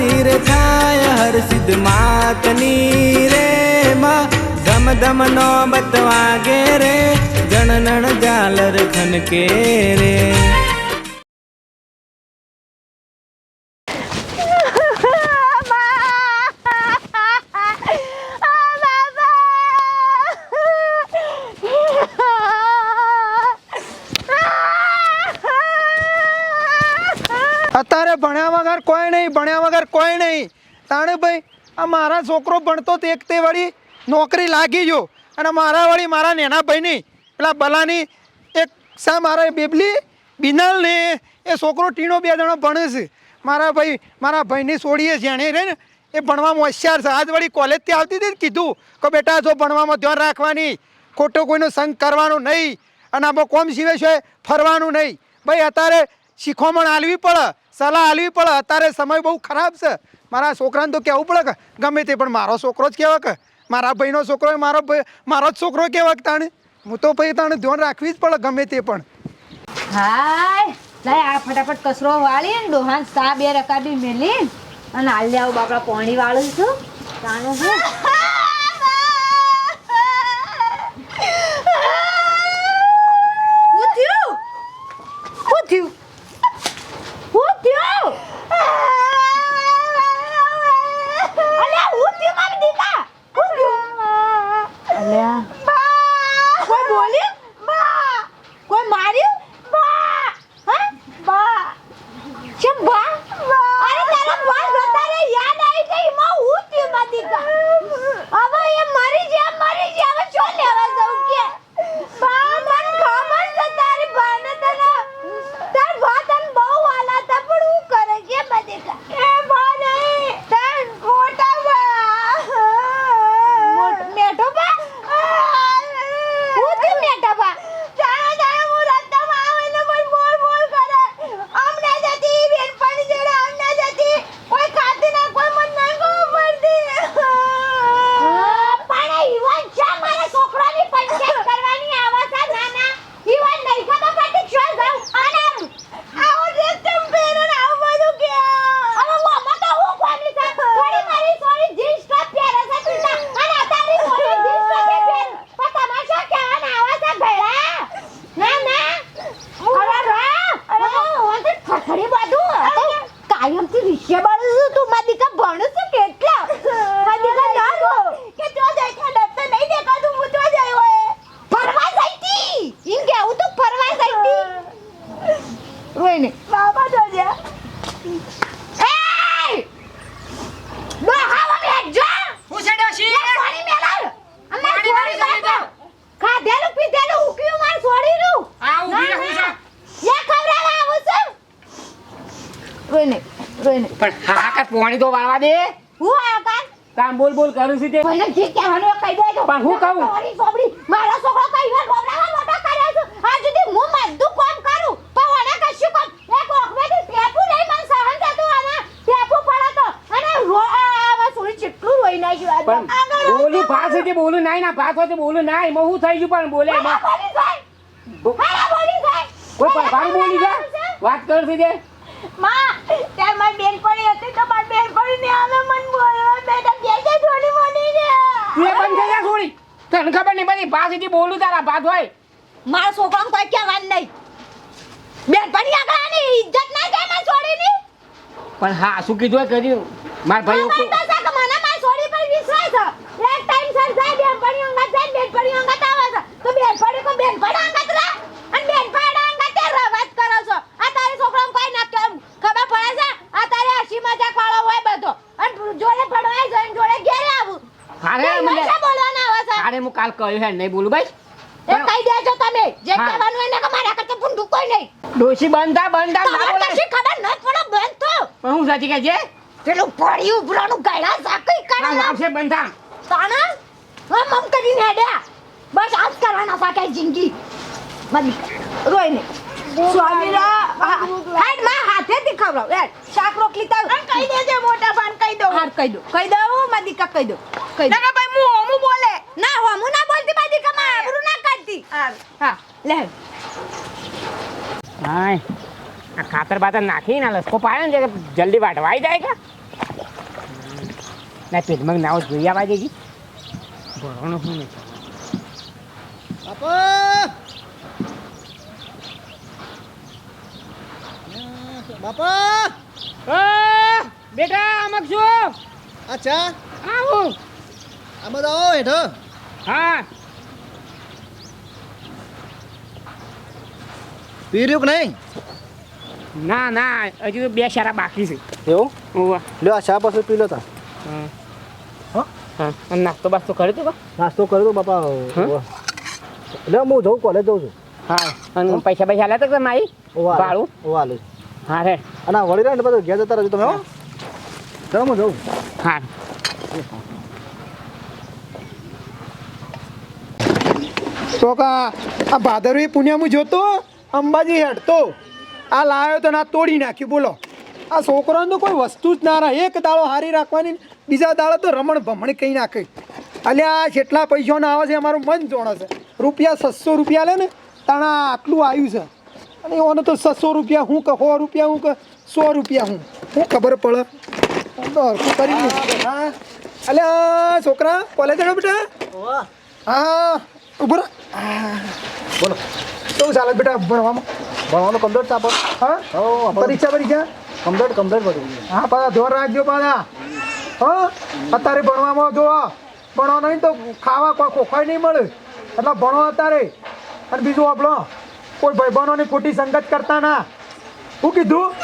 આરતી રે થાય, હર સિદ્ધ માતની રે માં. ધમ ધમ નો બતવાગે રે, જણનણ ઝાલર ખનકે રે અત્યારે ભણ્યા વગર કોઈ નહીં, ભણ્યા વગર કોઈ નહીં. તાણે ભાઈ, આ મારા છોકરો ભણતો તે એક તે વળી નોકરી લાગી ગયો. અને મારા વળી મારા નેના ભાઈની, પેલા બલાની, એક શા મારા બેબલી? બિનલ ને એ છોકરો ટીણો બે જણો ભણે છે. મારા ભાઈ, મારા ભાઈની છોડીએ જેણે રહે ને, એ ભણવામાં હોશિયાર છે. આજ વળી કોલેજથી આવતી હતી ને કીધું કે બેટા, જો ભણવામાં ધ્યાન રાખવાની, ખોટો કોઈનો સંગ કરવાનો નહીં. અને આમાં કોમ સિવાય છે, ફરવાનું નહીં. ભાઈ, અત્યારે શીખવામણ આલવી પડે. સલાહ આલવી પડે. અત્યારે સમય બહુ ખરાબ છે. મારા છોકરાને તો કહેવું પડે કે ગમે તે પણ મારો છોકરો જ કહેવાય કે મારા ભાઈનો છોકરો મારો ભાઈ, મારો જ છોકરો કહેવાય તાણે. હું તો પછી તાણે ધ્યાન રાખવી જ પડે ગમે તે પણ. હાય. લાય, આ ફટાફટ કચરો વાળી ને ડોહાન સા બે રકાબી મેલી. અને હાલ આવું બાપડા પોણી વાળું છું. તાનું છું પણ હાહાકાર પોણી તો વાળવા દે. હું આકાર કામ બોલ બોલ કરું છું તે. મને જે કહેવાનું કહી તો પણ હું કહું? સોરી સોબડી મારો છોકરો કઈ વાર ગોબરાવા મોટો કર્યો છું. આજ સુધી હું બધું કામ કરું. પણ ઓને કશું કામ એક ઓખમેથી ટેપુ નહીં મને સહન થતું અને ટેપુ પડે તો અને રો આ સોરી ચેટલું રોઈ નાખ્યું. પણ બોલું ભાત હતી બોલું? નાઈ ના ભાત હોય બોલું ના એમાં હું થઈ ગયું પણ બોલે એમાં. બોલી જાય. બોલી જાય. કોઈ પણ બોલી જા વાત કર છે તે. માં ત્યાર મારી બેનપણી હતી તો મારી ને આવે મન બોલવા બેટા બે કે થોડી મની ને તું બંધ થઈ જા થોડી તને ખબર નહીં બધી તે બોલું તારા ભાત હોય. મારા છોકરાને કોઈ વાત નહીં. બેન પડી આગળની ઇજ્જત ના કે ના છોડી ની પણ હા શું કીધું કર્યું મારા ભાઈ ખબર તો કે મને મારી છોડી પર વિશ્વાસ છે એક ટાઈમ સર જાય બેનપણી અંગત જાય બેનપણી અંગત આવે છે તો બેનપણી કો બેનપણી અંગત રહે અને બેનપણી અંગત તે રવાજ કરો છો આ તારી છોકરાને કોઈ ના કેમ ખબર પડે છે આ તારે હસી મજાક વાળો હોય બધો અને જોડે ભણવાય જઈને જોડે ઘેરે આવું હારે તે મને ભાષા બોલવાના આવે છે હારે હું કાલ કહ્યું હે નહીં બોલું ભાઈ? એ કહી દેજો તમે. જે હા. કહેવાનું એને કે મારા કરતા ભૂંડું કોઈ નહીં. ડોશી બંધા બંધા ના બોલે કશી ખબર ન પડે બંધ તો પણ હું સાચી કહે છે? પેલું પડી ઉભરાનું ગાયડા સાકી હા કરે આવશે બંધ થા તાણા? હમ હમ કરીને હેડ્યા બસ આજ કરવાના સાકે જિંદગી. મદી રોય ને સ્વામીરા હાડમાં હાથેથી ખવડાવ. શાક રોટલી તાવ. કહી દેજે મોટા ભાન કહી દો હાર કહી દો કહી દઉં મદી કા કહી દો કહી દો ના ભાઈ હું હોમું હો હું ના બોલતી બાજી કમા આબરૂ ના કાઢતી હા. લે હાય આ ખાતર બાતર નાખી ના લસકો પાડે ને જલ્દી વાટવાઈ જાય કે? ના પેટમાં નાવ જોઈ આવવા દેજી. ભણવાનું શું નહીં બાપા! બાપા! બેટા આમક છું અચ્છા આવું આમાં આવો હેઠો હા. પી રહ્યું કે નહીં? ના ના હજુ બે સારા બાકી છે. એવું? લ્યો આ ચા પછી પી લો તા નાસ્તો બાસ્તો કરી તો નાસ્તો કરી દો બાપા? લ્યો હું જઉં કોલેજ જઉં છું. હા અને પૈસા પૈસા આલ્યા તો મારી? ઓવા ભાડું? ઓવા હા રે અને વળી રહ્યા ને બધું ઘેર જતા રહેજો તમે હો. ચાલો હું જઉં. હા. તો કા આ ભાદરવી પુણ્યમાં જોતો અંબાજી હેડતો આ લાવ્યો તો ના તોડી નાખ્યું બોલો. આ છોકરાને તો કોઈ વસ્તુ જ ના રહે એક દાળો હારી રાખવાની બીજા દાળો તો રમણ ભમણ કહી નાખે અલ્યા આ જેટલા પૈસાના આવે છે અમારું મન જોણે છે. રૂપિયા છસો રૂપિયા લે ને તાણા આટલું આવ્યું છે. અને એઓને તો છસો રૂપિયા હું કે સો રૂપિયા હું કે સો રૂપિયા હું. શું ખબર પડે? તો હરખું કરી હા અલ્યા છોકરા કોલેજ બેટા હા. ઊભો બોલો. કેવું ચાલે બેટા ભણવામાં? ભણવાનું કમ્પ્લીટ છે આપણે? હા? પરીક્ષા પરીક્ષા કમ્પ્લીટ કમ્પ્લીટ બધું હા પાછા ધોર રાખજો પાછા. હા? અત્યારે ભણવામાં જો ભણવા નહીં તો ખાવા કોઈ ખોખાઈ નહીં મળે. એટલે ભણો અત્યારે. અને બીજું આપણો કોઈ ભાઈબંધોની ખોટી સંગત કરતા ના. શું કીધું?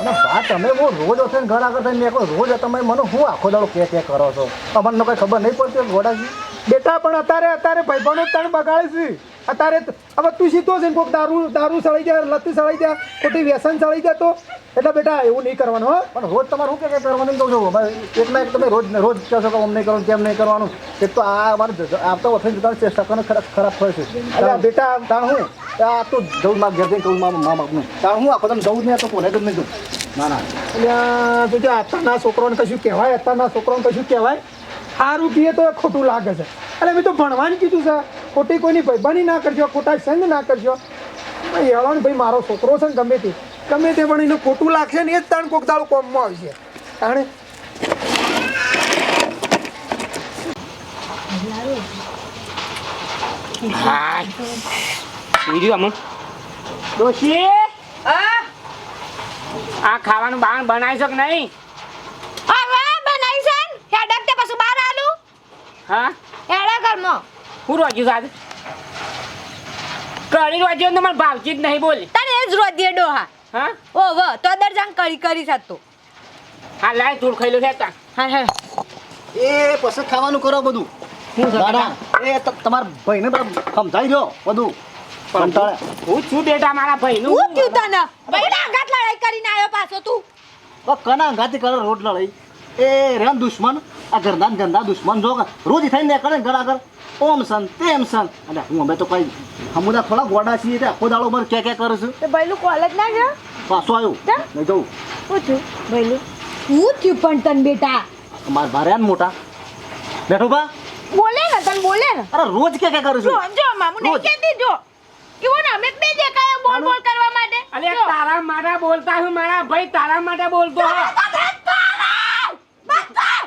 અને બા તમે હું રોજ ઓછે ઘર આગળ થઈને રોજ તમે મને હું આખો દાડો કે કે કરો છો? તમને કઈ ખબર નહીં પડતી ગોડાજી? બેટા પણ અત્યારે અત્યારે ભાઈબંધો તને બગાડે છે. અત્યારે હવે તું સીધો છે કોઈક દારૂ દારૂ સળી જાય લતી સળી જાય ખોટી વ્યસન સળી જાય તો. એટલે બેટા એવું નહીં કરવાનું હો. પણ રોજ તમારે શું કે કરવાનું કહું છું એકના એક તમે રોજ રોજ કહો છો કે અમને કરવાનું કેમ નહીં કરવાનું. એક તો આ અમારે આવતા વખતે જતા ચેષ્ટા કરવાનું ખરાબ ખરાબ થાય છે. બેટા તાણ હું? આ તો જવું મારા ઘેર જઈને કહું મારા મા બાપનું. તાણ હું? આખો તમે જવું જ નહીં આ તો કોને જ નહીં જવું ના. ના એટલે જો અત્યારના છોકરાઓને કશું કહેવાય? અત્યારના છોકરાઓને કશું કહેવાય? સારું કહીએ તો ખોટું લાગે છે. એટલે મેં તો ભણવાનું કીધું છે. ખોટી કોઈની ભાઈબાની ના કરજો ખોટા સંગ ના કરજો. ભાઈ હેળો ભાઈ મારો છોકરો છે ને ગમે તે ગમે તે પણ એને ખોટું લાગશે ને એ જ તાણ કોક દાડો કોમમાં આવશે. ડોશી? આ ખાવાનું બાણ બનાવી શક નહીં હવે બનાવી છે ને? હેડક તે પાછું બહાર આલું હા? હેડા ઘરમાં. હું રોજ્યું સાહેબ કઢી રોજ્યો તો મને ભાવતી જ નહીં બોલી. તને એ જ રોદીએ ડોહા. હા? ઓ વ તો દરજાન કરી કરી શકતો હા લાય થોડું ખાઈ છે તા હા હા. એ પછી ખાવાનું કરો બધું. દાદા એ ત- ભાઈને બધા સમજાવી દો બધું. કંટાળે. હું છું બેટા મારા ભાઈનું. હું તને? આઘાત લડાઈ કરીને આવ્યો પાછો તું. ઓ કના ગાતી કરો રોડ લડાઈ. એ રેમ દુશ્મન આ ગરદા ને ગંદા દુશ્મન જો રોજ થઈને નીકળે ને ઘર આગળ. ઓમ સન તેમ સન. અને હું અમે તો કઈ હમુદા થોડા ગોડા છીએ તે આખો દાડો મારે ક્યાં ક્યાં કરું છું? તે ભાઈલું કોલેજ ના ગયો પાછો આવ્યો. કેમ? નહીં જવું પૂછું ભાઈલું. હું થયું પણ તન બેટા? મારા ભારે ને મોટા. બેઠો બા. બોલે ને તન બોલે ને. અરે રોજ કે કે કરું છું? જો મામુ ને. કહેતી જો. કેવો ને અમે બે દેખાય બોલ બોલ કરવા માટે? અરે તારા મારા બોલતા હું મારા ભાઈ તારા માટે બોલતો તારો તો ભેદ પાડો! બસ કર!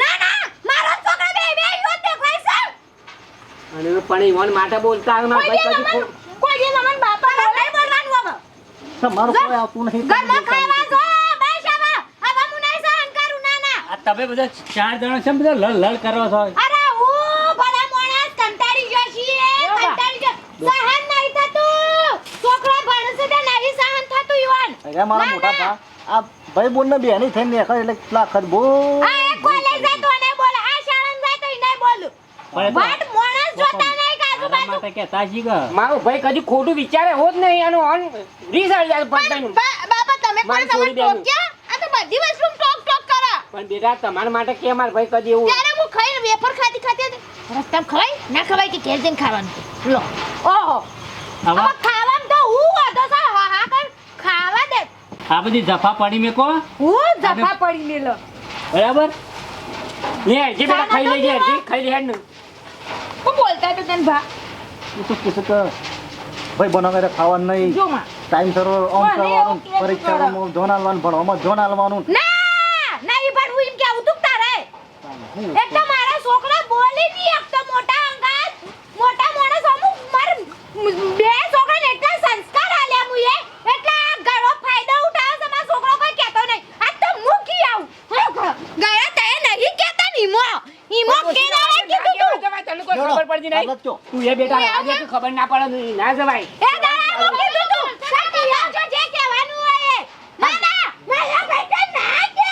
ના ના મારો છોકરો બે બે યુવત દેખાય છે અને પણ ઈવન માટે બોલતા આવે મારા કોઈ ભાઈ કદી કોઈ જે મમન બાપા બોલે બોલવાનું હવે. તમારું ઘર- કોઈ આવતું નહીં. ઘરમાં ખાવા જો બસ હવે. હવે હું નહીં સહન કરું ના ના આ તમે બધા ચાર જણા છે બધા લળ લળ કરો છો? અરે હું ભલા માણસ કંટાળી ગયો છીએ કંટાળી ગયો. સહન નહીં થતું. છોકરા ભણશે તે નહીં સહન થતું ઈવન અરે મારા મોટા ભા આ ભાઈ બોન ને બેની થઈને નીકળે એટલે લાખ ખર આ કોલેજ જાય તો ને બોલ આ શાળા જાય તો નહીં બોલું. વાટ માટે કહેતા છી કે? મારો ભાઈ કદી ખોટું વિચારે હોત નહીં એનું ઓન રીસાડી જાય પતાનું બા- બાપા તમે તમને દેવાનું. ટોક્યા આ તો બધી વસ્તુ ટોક ટોક કરે. પણ બેટા તમારા માટે કે માર ભાઈ કદી એવું? ત્યારે હું ખાઈને વેફર ખાતી ખાતી હતી. ખવાય? ના ખવાય કે ઘેર જઈને ખાવાનું? લો. ઓહો. હવે ખાવાનું તો હું વાંધો છે. હા હા કર ખાવા દે. આ બધી જફા પડી મેકો હું જફા પડી લે. બરાબર? લે જે બેટા ખાઈ લેજે હરજી, ખાઈ લે હેડ બોલતા તો તને ભા. એ તો કીધું કે ભાઈ બનાવે ખાવાનું નહીં. જો માં ટાઈમ સર ઓમ કરવાનું પરીક્ષામાં જોન આલવાનું ભણવામાં જોન આલવાનું ના ના ઈ પણ હું એમ એક તો મારા છોકરા બોલી નહીં એક તો મોટા અંગાત મોટા માણસ અમુક માર બે છોકરાને એટલા સંસ્કાર આલ્યા મુએ એટલા આ ઘણો ફાયદો ઉઠાવે છે મારો છોકરો કોઈ કહેતો નહીં આ તો મૂકી આવું હા, ગયા તે નહીં કહેતા ની મો ઈમો કેનારે કીધું તું જવાય, તને કોઈ નહીં તું એ બેટા આજે તું ખબર ના પડે ના જવાય. એ દાડા મૂકી તું સાચી આવજો જે કહેવાનું હોય એ. ના ના મારા બેટા ના કે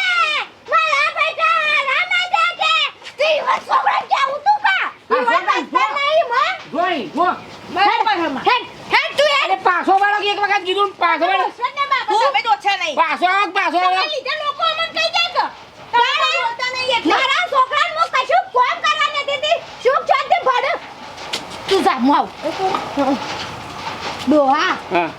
મારા બેટા આરામ જ કે. તી વસ છોકરા કેવું તું કા હા, વાત નહીં મો જોઈ જો હેડ હેડ હેડ તું અરે પાછો વાળો એક વખત કીધું પાછો વાળો. સન્ને બાપા? તમે તો છે નહીં. પાછો પાછો લીધે લોકો અમને કહી જાય કે તમારા બોલતા નહીં એટલે મારા છોકરાને હું કશું કોમ કરવા નથી દીધી સુખ શાંતિ ભણ જા ડોહા હા.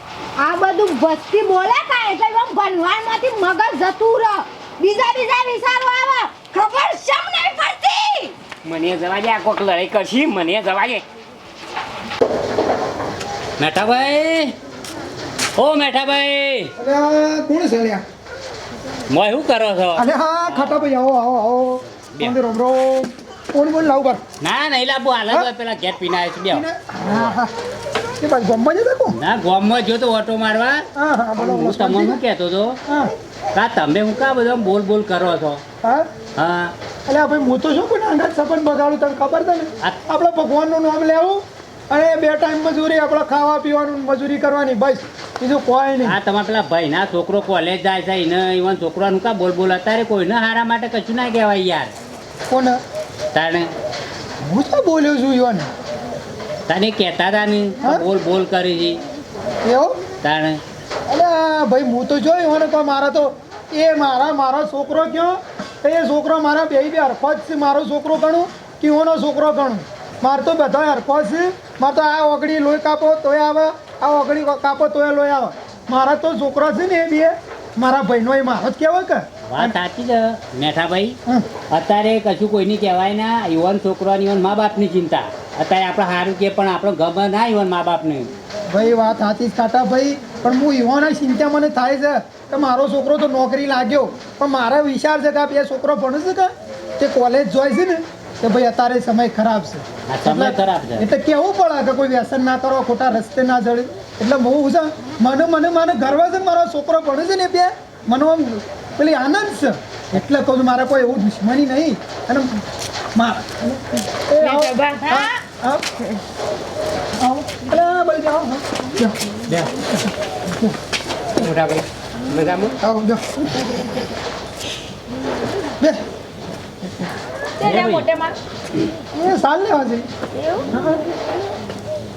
આ બધું વસ્તી બોલે કા એટલે આમ ભણવામાંથી મગજ જતું રહ. બીજા બીજા વિચારો આવે. ખબર શમ નહીં પડતી? મને જવા દે આ કોક લડાઈ કરશી મને જવા દે. મેઠાભાઈ. ઓ મેઠાભાઈ. અલ્યા કોણ છે અલ્યા? મોય શું કરો છો? અરે હા ખાટા ભાઈ આવો આવો આવો. રોમ રોમ કોણ બોલ લાવ બાર. ના નહીં લાવવું. હાલ? પેલા ઘેર પીના આવ્યો છું બેહો. હા હા. એ ભાઈ ગમવા જતા કો ના ગામમાં જો તો ઓટો મારવા. હા હા બોલો હું તમને શું કહેતો તો હા. કા તમે હું કા બધા બોલ બોલ કરો છો? હા? હા. અલ્યા ભાઈ હું તો શું કોઈ અંગત સપન બગાડું તને ખબર છે ને? આપણે ભગવાનનું નામ લેવું અને બે ટાઈમ મજૂરી આપણે ખાવા પીવાનું મજૂરી કરવાની બસ. બીજું કોઈ નહીં. હા તમારા પેલા ભાઈ ના છોકરો કોલેજ જાય છે એને ઈવન છોકરાનું કા બોલ બોલ? અત્યારે કોઈને હારા માટે કશું ના કહેવાય યાર. કોને? તાણે હું તો બોલ્યો છું યોન તને કહેતા હતા ને? બોલ બોલ કરી છે. એવો? તાણે અરે ભાઈ હું તો જોયું ને તો મારા તો એ મારા મારો છોકરો કયો? એ છોકરો મારા બે બે હરખો છે મારો છોકરો ગણું કે ઓનો છોકરો ગણું? મારે તો બધા હરખો છે. મારે તો આ ઓગળી લોહી કાપો તોય આવે. આ ઓગળી કાપો તોય લોહી આવે. મારા તો છોકરો છે ને એ બે. મારા ભાઈનો એ મારો જ કહેવાય કે? વાત સાચી છે મેઠાભાઈ. અત્યારે કશું કોઈની કહેવાય ના યુવાન છોકરાની યુવાન મા બાપની ચિંતા. અત્યારે આપણે સારું કે પણ આપણો ગમે ના યુવાન મા બાપને ભાઈ વાત સાચી જ કાટા ભાઈ. પણ હું યુવાના ચિંતા મને થાય છે કે મારો છોકરો તો નોકરી લાગ્યો. પણ મારા વિચાર છે કે આ બે છોકરો ભણે છે કે? તે કોલેજ જોઈ છે ને કે ભાઈ અત્યારે સમય ખરાબ છે. આ સમય ખરાબ છે. એટલે કેવું પડે કે કોઈ વ્યસન ના કરો ખોટા રસ્તે ના ચડે એટલે બહુ છે મને મને મને ગર્વ છે મારો છોકરો ભણે છે ને બે? મને આમ પેલી આનંદ છે એટલે કહું છું મારે કોઈ એવું દુશ્મની નહીં. અને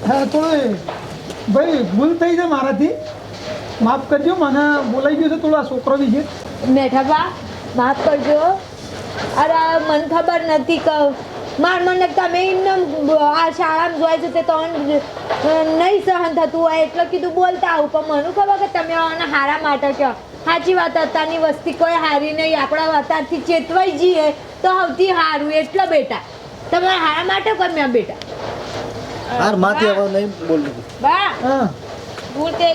તે થોડું ભાઈ ભૂલ થઈ છે મારાથી. માફ કરજો મને બોલાઈ ગયો છે થોડો આ છોકરો વિશે મેઠાબા માફ કરજો. અરે મને ખબર નથી કે માર મને તમે આ શાળામાં જોઈ છે તે તો નહીં સહન થતું હોય એટલે કીધું બોલતા આવું. પણ મને ખબર કે તમે આના હારા માટે કહો સાચી વાત અત્યારની વસ્તી કોઈ હારી નહીં. આપણા અત્યારથી ચેતવાઈ જઈએ તો સૌથી સારું એટલે બેટા તમે હારા માટે કોઈ મેં બેટા. હાર માથે હવે નહીં બોલું બા હા. ભૂલ તે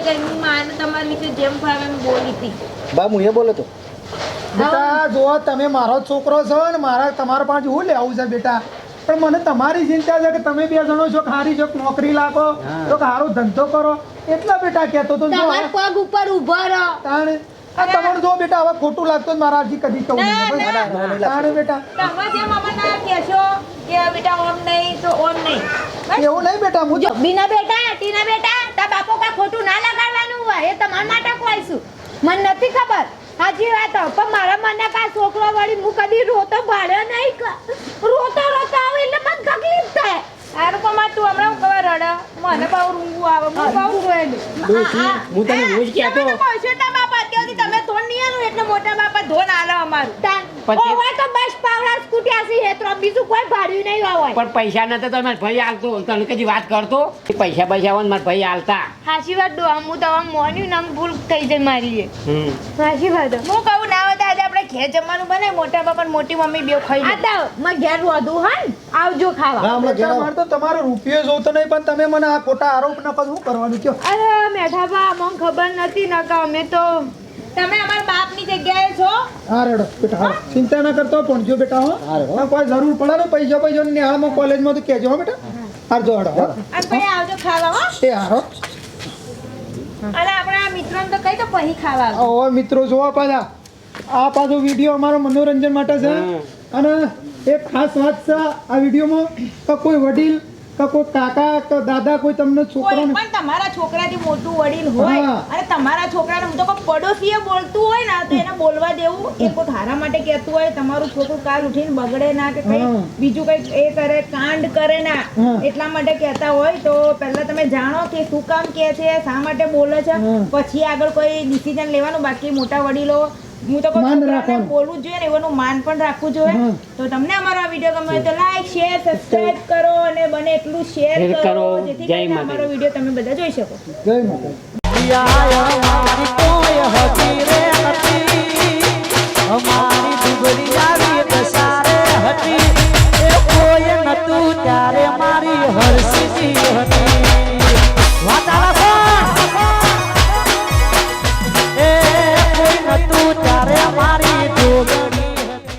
માને તમારી રીતે જેમ ફાવે એમ બોલી હતી. બા મુએ બોલો તો. બેટા જો તમે મારો છોકરો છો ને મારા તમારા પાસે હું લેવું છે બેટા? પણ મને તમારી ચિંતા છે કે તમે બે જણો છો કે છો નોકરી લાગો તો કે સારો ધંધો કરો. એટલા બેટા કહેતો તો જો તમારા પગ ઉપર ઊભો રહો. તાણે આ તમારું જો બેટા હવે ખોટું લાગતું મારા હજી કદી કહું ના, ના. તાણે બેટા. તમે જેમ અમને ના કહેશો કે બેટા ઓમ નહીં તો ઓમ નહીં. એવું નહીં બેટા મુજબ જો બીના બેટા ટીના બેટા તા બાપો કા ખોટું ના લગાડવાનું હોય એ તમારા માટે કોઈશું મને નથી ખબર. હાજી વાત પણ મારા મને કા છોકરો વળી હું કદી રોતો ભાડ્યો નહીં રોતો રોતો આવે એટલે મને તકલીફ થાય. હારું કમા તું હમણાં કવા રડ મને બહુ રૂંગું આવે હું બહુ રોયેલી હું તને એવું કહેતો તમે તો બાપા અત્યારથી તમે ધોન નહીં આલો એટલે મોટા બાપા ધોન આલે અમારું પણ તો બસ. પાવડા સ્કૂટી તો બીજું કોઈ ભાડ્યું નહીં હોય. પણ પૈસા નતા તો મારા ભાઈ આલતો. તને કદી વાત કરતો? પૈસા પૈસા હોય મારા ભાઈ આલતા. હાચી વાત ડો હું તો આમ મોન્યું નામ ભૂલ થઈ જાય મારી એ વાત. હું કહું ના હોય આજે આપણે ઘેર જમવાનું બનાય મોટા બાપા મોટી મમ્મી બે ખાઈ આ તો માં ઘેર રોધું હન આવજો ખાવા. હા હમણાં ઘેર મારે તો તમારો રૂપિયો જોતો નહીં પણ તમે મને આ ખોટા આરોપ ન કરો શું કરવાનું કયો? અરે મેઠાબા મને ખબર નથી નકા અમે તો તમે અમારા બાપની જગ્યાએ છો? હા રેડો બેટા હા? ચિંતા ના કરતો પહોંચજો બેટા હો. હા, કોઈ જરૂર પડે ને પૈસા પૈસા નિહાળમાં કોલેજમાં તો કહેજો હો બેટા. હાર જો હડો હો. અને પછી આવજો ખાવા હો. એ હારો અને આપણા મિત્રોને તો કઈ તો પહી ખાવા ઓ મિત્રો જોવા પાછા. આ પાછો વીડિયો અમારો મનોરંજન માટે છે. અને એક ખાસ વાત છે આ વિડીયોમાં કોઈ વડીલ કે કોઈ કાકા કે દાદા કોઈ તમને કોઈ છોકરાને પણ તમારા છોકરાથી મોટું વડીલ હોય અને તમારા છોકરાને હું તો કહું પડોશીએ બોલતું હોય ને તો એને બોલવા દેવું. એ કોઈ હારા માટે કહેતું હોય તમારું છોકરું કાલ ઉઠીને બગડે ના કે કઈ બીજું કઈ એ કરે કાંડ કરે ના એટલા માટે કહેતા હોય. તો પહેલા તમે જાણો કે શું કામ કહે છે શા માટે બોલે છે. પછી આગળ કોઈ ડિસિઝન લેવાનું બાકી મોટા વડીલો હું તો માન રાખવાનું. બોલવું જોઈએ ને એવાનું માન પણ રાખવું જોઈએ. તો તમને અમારો આ વીડિયો ગમ્યો તો લાઈક શેર સબસ્ક્રાઇબ કરો અને બને એટલું શેર કરો જેથી કરીને અમારો વીડિયો તમે બધા જોઈ શકો. જય માતા અમારી દુબળી આવી દસારે હતી. એ કોઈ નતું ત્યારે મારી હરસીજી હતી.